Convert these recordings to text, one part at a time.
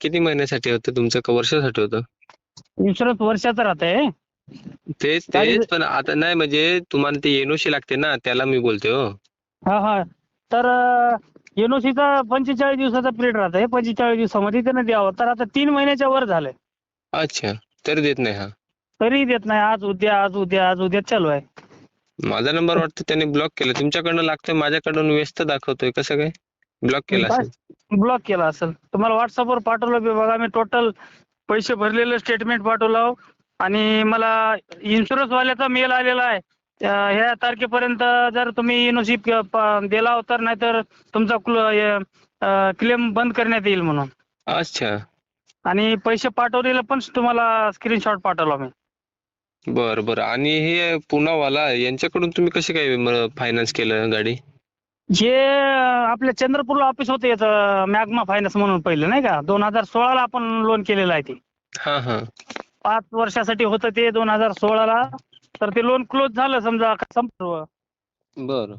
किती महिन्यासाठी होतं? तुमचं का वर्षासाठी होतं? इन्शुरन्स वर्षाचा राहतंय. तेच तेच. पण आता नाही म्हणजे तुम्हाला ते एनओसी लागते ना त्याला मी बोलतोय हो. हा हा. तर एनओसीचा पंचेचाळीस दिवसाचा पिरियड राहतंय. पंचेचाळीस दिवसामध्ये त्यानं द्यावं. तर आता तीन महिन्याच्या वर झालंय. अच्छा. तरी देत नाही हा. तरी देत नाही. आज उद्या आज उद्या आज उद्या चालू आहे. माझा नंबर वाटतं त्यांनी ब्लॉक केला. तुमच्याकडनं लागतोय माझ्याकडून व्यस्त दाखवतोय. कसं काय? ब्लॉक केला? असेल. ब्लॉक केला असेल. तुम्हाला व्हॉट्सअपवर पाठवलं बी बघा. मी टोटल पैसे भरलेलं स्टेटमेंट पाठवलं आणि मला इन्शुरन्स वाल्याचा मेल आलेला आहे. ह्या तारखेपर्यंत जर तुम्ही एनओसी दिला तर नाहीतर तुमचा क्लेम बंद करण्यात येईल म्हणून. अच्छा. आणि पैसे पाठवलेलं पण तुम्हाला स्क्रीनशॉट पाठवला मी. बरं बरं. आणि हे पुनावाला यांच्याकडून तुम्ही कसे काय फायनान्स केलं गाडी? जे आपल्या चंद्रपूरला ऑफिस होते याचं मॅग्मा फायनान्स म्हणून पहिले नाही का? दोन हजार सोळाला आपण लोन केलेलं आहे ते. हा हा. पाच वर्षासाठी होतं ते दोन हजार सोळाला तर ते लोन क्लोज झालं समजा संपलं बरं.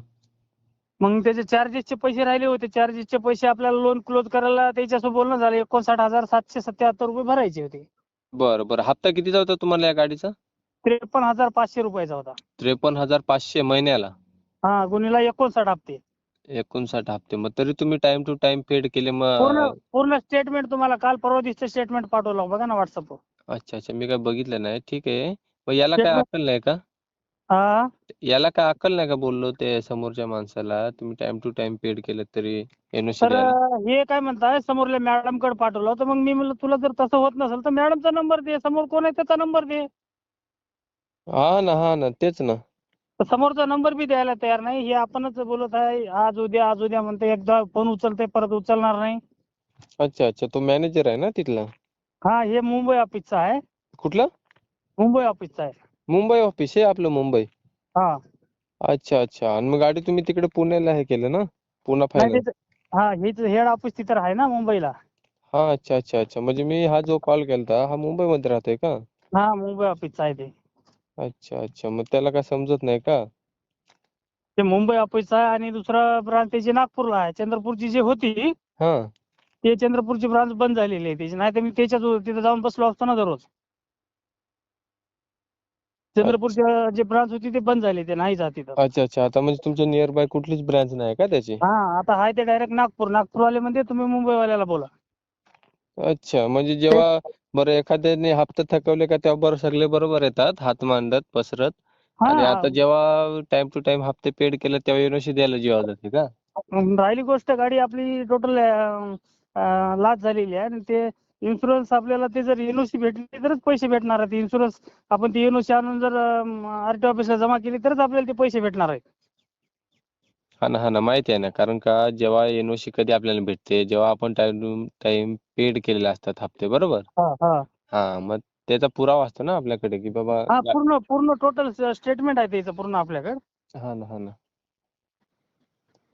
मग त्याचे चार्जेसचे पैसे राहिले होते. चार्जेसचे पैसे आपल्याला लोन क्लोज करायला त्याच्यासोबत बोलणं झालं. एकोणसाठ हजार सातशे सत्याहत्तर रुपये भरायचे होते. बरं बरं. हप्ता कितीचा होता तुम्हाला या गाडीचा? त्रेपन्न हजार पाचशे रुपयाचा होता. त्रेपन्न हजार पाचशे महिन्याला. हा गुन्हेला एकोणसाठ हप्ते. एकोणसाठ हप्ते. मग तरी तुम्ही टाइम टू टाइम पेड केले पूर्ण मग पूर्ण स्टेटमेंट तुम्हाला काल परवा दिवशी स्टेटमेंट पाठवलं बघा ना व्हॉट्सअपवर अच्छा अच्छा. मी काय बघितलं नाही. ठीक आहे. मग याला काय अक्कल नाही का? हा? याला काय अक्कल नाही का बोललो ते समोरच्या माणसाला? तुम्ही टाइम टू टाइम पेड केलं तरी एनओसी तर हे काय म्हणताय? समोरल्या मॅडमकडे पाठवलं तर मग मी म्हणलं तुला जर तसं होत नसेल तर मॅडमचा नंबर दे. समोर कोण आहे त्याचा नंबर दे. हा ना हा ना. तेच ना. समोरचा नंबर बी द्यायला तयार नाही. हे आपणच बोलत आहे. आज उद्या आज उद्या म्हणते एकदा फोन उचलते परत उचलणार नाही. अच्छा अच्छा. तो मॅनेजर आहे ना तिथला? हा हे मुंबई ऑफिसचा आहे. कुठला? मुंबई ऑफिसचा आहे. मुंबई ऑफिस आहे आपलं मुंबई? हा. अच्छा अच्छा. आणि मग गाडी तुम्ही तिकडे पुण्याला हे केलं ना? पुणा नाही त्याचं- हा हेच हेड ऑफिस तिथं आहे ना मुंबईला. हा अच्छा अच्छा अच्छा. म्हणजे मी हा जो कॉल केलता हा मुंबईमध्ये राहतोय का? हा मुंबई ऑफिसचा आहे ते. अच्छा अच्छा. मग त्याला काय समजत नाही का? ते मुंबई ऑफिसचा आहे आणि दुसरा ब्रांच त्याची नागपूरला आहे चंद्रपूरची जी होती हा. ते चंद्रपूरची ब्रांच बंद झालेली आहे त्याची. नाही तर मी त्याच्याच तिथं जाऊन बसलो असतो ना दररोज. चंद्रपूरची जी ब्रांच होती ते बंद झाली ते नाही जात तिथं. अच्छा अच्छा. आता म्हणजे तुमच्या नियर बाय कुठलीच ब्रांच नाही का त्याची? हा आता आहे ते डायरेक्ट नागपूर. नागपूरवाले म्हणजे तुम्ही मुंबईवाल्याला बोला. अच्छा. म्हणजे जेव्हा बरं एखाद्याने हप्ते थकवले का तेव्हा बरं सगळे बरोबर येतात. हात मांडत पसरत. आणि आता जेव्हा टाइम टू टाइम हप्ते पेड केले तेव्हा एनओसी द्यायला जीवा जाते का? राहिली गोष्ट गाडी आपली टोटल लॉस झालेली आहे. आणि ते इन्शुरन्स आपल्याला ते जर एनओसी भेटली तरच पैसे भेटणार आहेत इन्शुरन्स आपण ती एनओसी आणून जर आरटीओ ऑफिसला जमा केली तरच आपल्याला ते पैसे भेटणार आहेत हा ना हा ना माहिती आहे ना. कारण का जेव्हा एनओसी कधी आपल्याला भेटते जेव्हा आपण टाइम टाइम पेड केलेले असतात हप्ते बरोबर? हा हा. हा मग त्याचा पुरावा असतो ना आपल्याकडे की बाबा हा पूर्ण पूर्ण टोटल स्टेटमेंट आहे त्याचं पूर्ण आपल्याकडे. हा ना हा ना.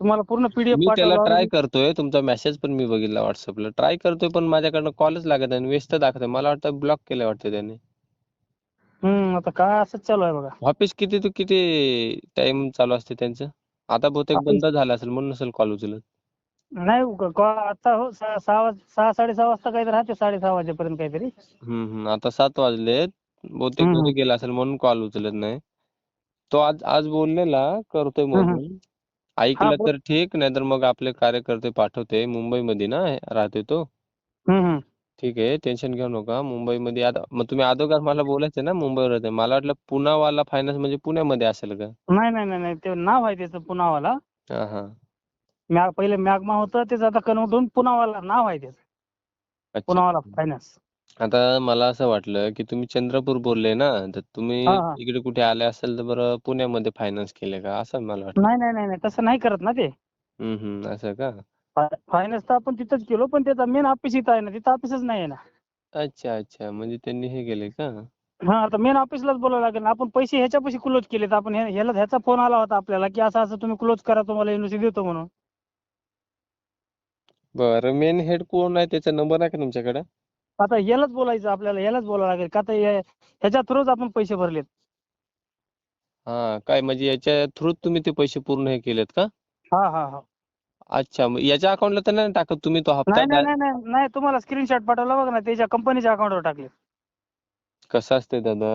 तुम्हाला पूर्ण पीडीएफ मी त्याला ट्राय करतोय तुमचा मेसेज पण मी बघितला व्हॉट्सअपला ट्राय करतोय पण माझ्याकडनं कॉलच लागत नाही व्यस्त दाखवतंय. मला वाटतं ब्लॉक केलं वाटतं त्याने. हम्म आता काय असंच चालू आहे बघा. ऑफिस किती ते किती टाइम चालू असते त्यांचं? आता बहुतेक बंद झालं असेल म्हणून नसेल कॉल उचलत. नाही क- आता हो सहा सहा वाज- सहा साडेसहा वाजता काहीतरी राहते साडेसहा वाजेपर्यंत काहीतरी. हम्म हम्म आता सात वाजलेत बहुतेक हम्म, घरी गेला असेल म्हणून कॉल उचलत नाही. तो आज आज बोललेला करतोय हम्म. म्हणून ऐकलं बोल. तर ठीक नाहीतर मग आपले कार्यकर्ते पाठवते मुंबईमध्ये ना राहते तो. हम्म हम्म. ठीक आहे टेन्शन घेऊ नका. मुंबईमध्ये आता मग तुम्ही अगोदर मला बोलायचं ना मुंबईवर राहते मला वाटलं पुनावाला फायनान्स म्हणजे पुण्यामध्ये असेल का? नाही नाही नाही नाही. ते नाव आहे त्याचं पुनावाला हा हा. मॅ पहिले मॅगमा होतं त्याचं आता कन्वर्ट होऊन पुनावाला नाव आहे त्याचं. अच्छा. पुनावाला फायनान्स आता मला असं वाटलं की तुम्ही चंद्रपूर बोलले ना तर तुम्ही हा, हा. इकडे कुठे आले असेल तर बरं पुण्यामध्ये फायनान्स केले का? असं मला वाटलं. नाही नाही नाही नाही. तसं नाही करत ना ते. हम्म हम्म. असं का? फायनान्स तर आपण तिथंच केलो पण त्याचा मेन ऑफिस इथं आहे ना तिथं ऑफिसच नाही आहे ना. अच्छा अच्छा. म्हणजे त्यांनी हे केले का? हा आता मेन ऑफिसलाच बोलावं लागेल ना. आपण पैसे ह्याच्यापाशी क्लोज केलेत. आपण हे- ह्याला ह्याचा फोन आला होता आपल्याला की असं असं तुम्ही क्लोज करा तुम्हाला एनओसी देतो म्हणून. बरं मेन हेड कोण आहे? त्याचा नंबर आहे का तुमच्याकडे? आता यालाच बोलायचं आपल्याला यालाच बोलावं लागेल. का तर हे- ह्याच्या थ्रूच आपण पैसे भरलेत. हा काय म्हणजे याच्या थ्रू तुम्ही ते पैसे पूर्ण हे केलेत का? हा हा हा. अच्छा मग याच्या अकाउंटला तर नाही टाकत तुम्ही तो हप्ता? नाही नाही नाही नाही नाही तुम्हाला स्क्रीनशॉट पाठवला बघा ना त्याच्या कंपनीच्या अकाउंटवर टाकले. कसं असतंय दादा?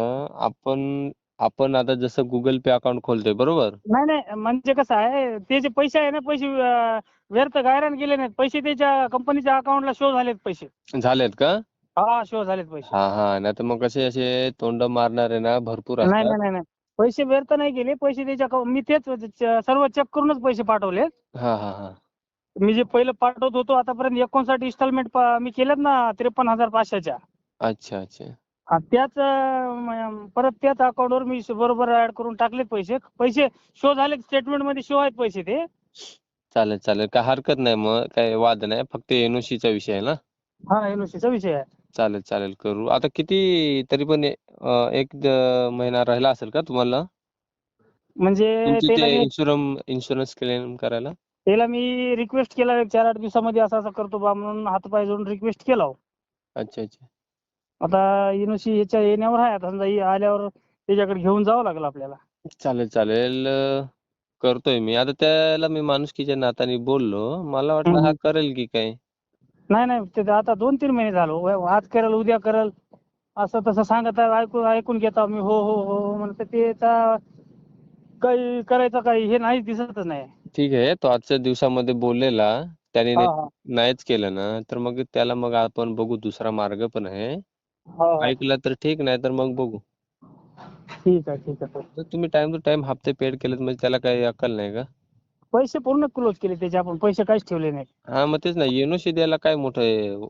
आपण आपण आता जसं गुगल पे अकाउंट खोलतोय बरोबर? नाही नाही म्हणजे कसं आहे ते जे पैसे आहे ना पैसे अं, व्यर्थ गायरान गेले नाहीत पैसे त्याच्या कंपनीच्या अकाउंटला शो झालेत पैसे. झालेत का? हा शो झालेत पैसे. हा हा नाही तर मग कसे असे तोंड मारणारे ना भरपूर नाही नाही असतात नाही नाही पैसे व्यर्थ नाही गेले पैसे त्याच्या मी तेच च- सर्व चेक करूनच पैसे पाठवले हा हा हा. मी जे पहिलं पाठवत होतो आतापर्यंत एकोणसाठ इन्स्टॉलमेंट मी केल्यात ना त्रेपन्न हजार पाचशेच्या. अच्छा अच्छा. हा, त्याच अं, परत त्याच अकाउंटवर मी बरोबर ऍड करून टाकलेत पैसे. पैसे शो झाले स्टेटमेंटमध्ये शो आहेत पैसे ते. चालेल चालेल. काय हरकत नाही मग काय वाद नाही. फक्त NOC चा विषय आहे ना? हा एनओसीचा विषय आहे. चालेल चालेल. करू. आता किती तरी पण अं, एक द- महिना राहिला असेल का तुम्हाला? म्हणजे तुमची त्याला ते मी- इन्शुरन्स इन्शुरन्स क्लेम करायला? त्याला मी रिक्वेस्ट केला एक चार आठ दिवसामध्ये असं असं करतो बा म्हणून हातपाय जोडून रिक्वेस्ट केला हो. अच्छा अच्छा. आता एनओसी याच्या येण्यावर आहे आता समजा हे आल्यावर त्याच्याकडे घेऊन जावं लागेल आपल्याला. चालेल चालेल. अं, करतोय मी. आता त्याला मी माणुसकीच्या नात्याने बोललो. मला वाटलं हा हम्म. करेल की काय? नाही नाही. ते आता दोन तीन महिने झालो व- आज करेल उद्या करेल. असं तसं सांगत आहे ऐकून ऐकून घेता मी. हो हो हो. हो म्हणते ते आता काही करायचं काही हे नाही दिसतच नाही. ठीक आहे. तो आजच्या दिवसामध्ये बोललेला. त्याने हा नाही- हा. नाहीच केलं ना तर मग त्याला मग आपण बघू दुसरा मार्ग पण आहे. हा, हा. ऐकला तर ठीक नाही तर मग बघू. ठीक आहे ठीक आहे. तर तुम्ही टाइम टू टाइम हप्ते पेड केलेत म्हणजे त्याला काही अक्कल नाही का? पैसे पूर्ण क्लोज केले त्याचे आपण पैसे काहीच ठेवले नाही हा मग तेच ना द्यायला काय मोठं आहे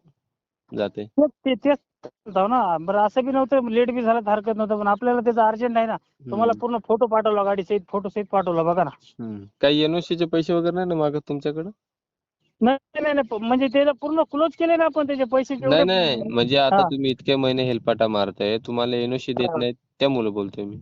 जाते? तेच ते तेच. म्हणतो ना बरं असं बी नव्हतं लेट बी झालं तर हरकत नव्हतं पण आपल्याला त्याचं अर्जंट आहे ना तुम्हाला हम्म. पूर्ण फोटो पाठवला गाडी सहित फोटो सहित पाठवला बघा ना हम्म. काही एनओसी चे पैसे वगैरे नाही ना मागत तुमच्याकडे नाही नाही नाही म्हणजे त्याला पूर्ण क्लोज केले ना आपण त्याचे पैसे नाही नाही म्हणजे आता हा. तुम्ही इतके महिने हेलपाटा मारताय तुम्हाला एनओसी देत हा. नाहीत त्यामुळे बोलतोय मी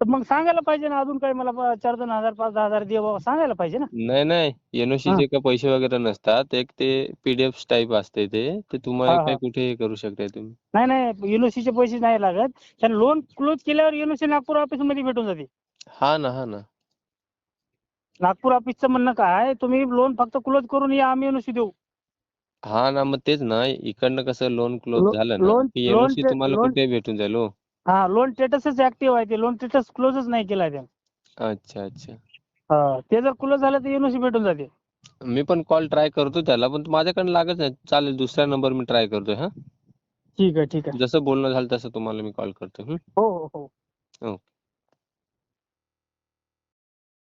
तर मग सांगायला पाहिजे ना अजून काही मला चार दोन हजार पाच दहा हजार दे बाबा सांगायला पाहिजे ना. नाही नाही. एनओसी चे काही पैसे वगैरे नसतात एक ते पीडीएफ टाईप असते ते. ते तुम्हाला हा, हा. कुठे हे करू शकताय तुम्ही. नाही नाही. NOC चे पैसे नाही लागत. त्याला लोन क्लोज केल्यावर एनओसी नागपूर ऑफिसमध्ये भेटून जाते. हा ना हा ना. नागपूर ऑफिसचं म्हणणं काय तुम्ही लोन फक्त क्लोज करून या आम्ही एनओसी देऊ. हा ना मग तेच ना. इकडनं कसं लोन क्लोज लो- झालं ना की ते- तुम्हाला कुठे भेटून जाईल हो. हा लोन स्टेटसच ऍक्टिव्ह आहे ते. लोन स्टेटस क्लोजच नाही केलाय त्यानं. अच्छा अच्छा. हा ते जर क्लोज झालं तर एनओसी भेटून जाते. मी पण कॉल ट्राय करतो त्याला पण माझ्याकडे लागत नाही. चालेल दुसरा नंबर मी ट्राय करतोय हा. ठीक आहे ठीक आहे. जसं बोलणं झालं तसं तुम्हाला मी कॉल करतो हं? हो हो हो.